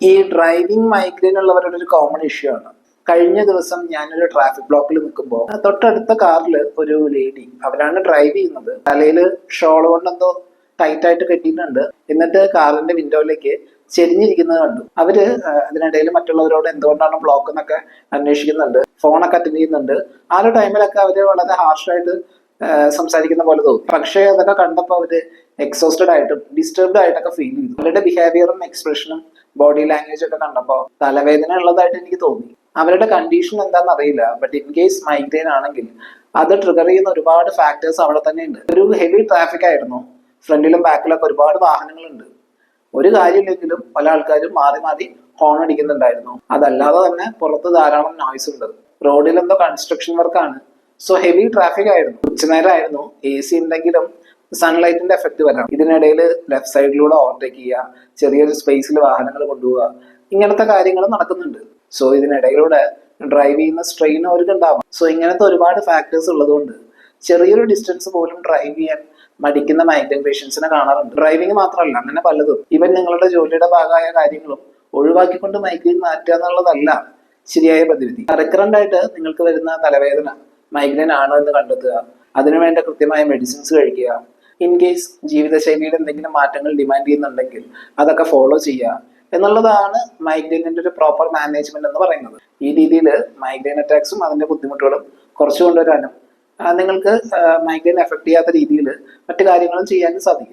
ഈ driving migraine ഉള്ളവരുടെ ഒരു കോമൺ ഇഷ്യൂ ആണ്. കഴിഞ്ഞ ദിവസം ഞാനൊരു ട്രാഫിക് ബ്ലോക്കിൽ നിൽക്കുമ്പോൾ തൊട്ടടുത്ത കാറിൽ ഒരു ലേഡി അവരാണ് ഡ്രൈവ് ചെയ്യുന്നത്. തലയിൽ ഷോൾ കൊണ്ട് എന്തോ ടൈറ്റ് ആയിട്ട് കെട്ടിയിട്ടുണ്ട്. എന്നിട്ട് കാറിന്റെ വിൻഡോയിലേക്ക് ചെരിഞ്ഞിരിക്കുന്നത് കണ്ടു. അവർ അതിനിടയിൽ മറ്റുള്ളവരോട് എന്തുകൊണ്ടാണ് ബ്ലോക്ക് എന്നൊക്കെ അന്വേഷിക്കുന്നുണ്ട്. ഫോണൊക്കെ അറ്റൻഡ് ചെയ്യുന്നുണ്ട്. ആ ഒരു ടൈമിലൊക്കെ അവർ വളരെ ഹാർഷായിട്ട് സംസാരിക്കുന്ന പോലെ തോന്നി. പക്ഷേ അതൊക്കെ കണ്ടപ്പോൾ അവർ എക്സോസ്റ്റഡ് ആയിട്ടും ഡിസ്റ്റർബ്ഡ് ആയിട്ടൊക്കെ ഫീൽ ചെയ്തു. അവരുടെ ബിഹേവിയറും എക്സ്പ്രഷനും ബോഡി ലാംഗ്വേജ് ഒക്കെ കണ്ടപ്പോൾ തലവേദന ഉള്ളതായിട്ട് എനിക്ക് തോന്നി. അവരുടെ കണ്ടീഷൻ എന്താണെന്ന് അറിയില്ല. ബട്ട് ഇൻ കേസ് മൈഗ്രെയിൻ ആണെങ്കിൽ അത് ട്രിഗർ ചെയ്യുന്ന ഒരുപാട് ഫാക്ടേഴ്സ് അവിടെ തന്നെ ഉണ്ട്. ഒരു ഹെവി ട്രാഫിക് ആയിരുന്നു. ഫ്രണ്ടിലും ബാക്കിലൊക്കെ ഒരുപാട് വാഹനങ്ങളുണ്ട്. ഒരു കാര്യമില്ലെങ്കിലും പല ആൾക്കാരും മാറി മാറി ഹോൺ അടിക്കുന്നുണ്ടായിരുന്നു. അതല്ലാതെ തന്നെ പുറത്ത് ധാരാളം നോയ്സ് ഉണ്ട്. റോഡിൽ എന്തോ കൺസ്ട്രക്ഷൻ വർക്കാണ് സോ ഹെവി ട്രാഫിക് ആയിരുന്നു. ഉച്ചനേരമായിരുന്നു എ സി ഉണ്ടെങ്കിലും സൺലൈറ്റിന്റെ എഫക്ട് വരാം ഇതിനിടയിൽ ലെഫ്റ്റ് സൈഡിലൂടെ ഓവർടേക്ക് ചെയ്യുക ചെറിയൊരു സ്പേസിൽ വാഹനങ്ങൾ കൊണ്ടുപോവുക ഇങ്ങനത്തെ കാര്യങ്ങൾ നടക്കുന്നുണ്ട്. സോ ഇതിനിടയിലൂടെ ഡ്രൈവ് ചെയ്യുന്ന സ്ട്രെയിൻ അവർക്ക് ഉണ്ടാവാം. സോ ഇങ്ങനത്തെ ഒരുപാട് ഫാക്ടേഴ്സ് ഉള്ളതുകൊണ്ട് ചെറിയൊരു ഡിസ്റ്റൻസ് പോലും ഡ്രൈവ് ചെയ്യാൻ മടിക്കുന്ന മൈഗ്രൻ പേഷ്യൻസിനെ കാണാറുണ്ട്. ഡ്രൈവിംഗ് മാത്രമല്ല അങ്ങനെ പലതും. ഇവൻ നിങ്ങളുടെ ജോലിയുടെ ഭാഗമായ കാര്യങ്ങളും ഒഴിവാക്കിക്കൊണ്ട് മൈഗ്രൈൻ മാറ്റുക എന്നുള്ളതല്ല ശരിയായ പ്രതിവിധി. റെക്കറന്റ് ആയിട്ട് നിങ്ങൾക്ക് വരുന്ന തലവേദന മൈഗ്രെയിൻ ആണോ എന്ന് കണ്ടെത്തുക. അതിനുവേണ്ട കൃത്യമായ മെഡിസിൻസ് കഴിക്കുക. ഇൻ കേസ് ജീവിതശൈലിയിൽ എന്തെങ്കിലും മാറ്റങ്ങൾ ഡിമാൻഡ് ചെയ്യുന്നുണ്ടെങ്കിൽ അതൊക്കെ ഫോളോ ചെയ്യുക. എന്നുള്ളതാണ് മൈഗ്രൈനിന്റെ ഒരു പ്രോപ്പർ മാനേജ്മെന്റ് എന്ന് പറയുന്നത്. ഈ രീതിയിൽ മൈഗ്രെയിൻ അറ്റാക്സും അതിന്റെ ബുദ്ധിമുട്ടുകളും കുറച്ചുകൊണ്ടുവരാനും നിങ്ങൾക്ക് മൈഗ്രെയിൻ എഫക്ട് ചെയ്യാത്ത രീതിയിൽ മറ്റു കാര്യങ്ങളും ചെയ്യാനും സാധിക്കും.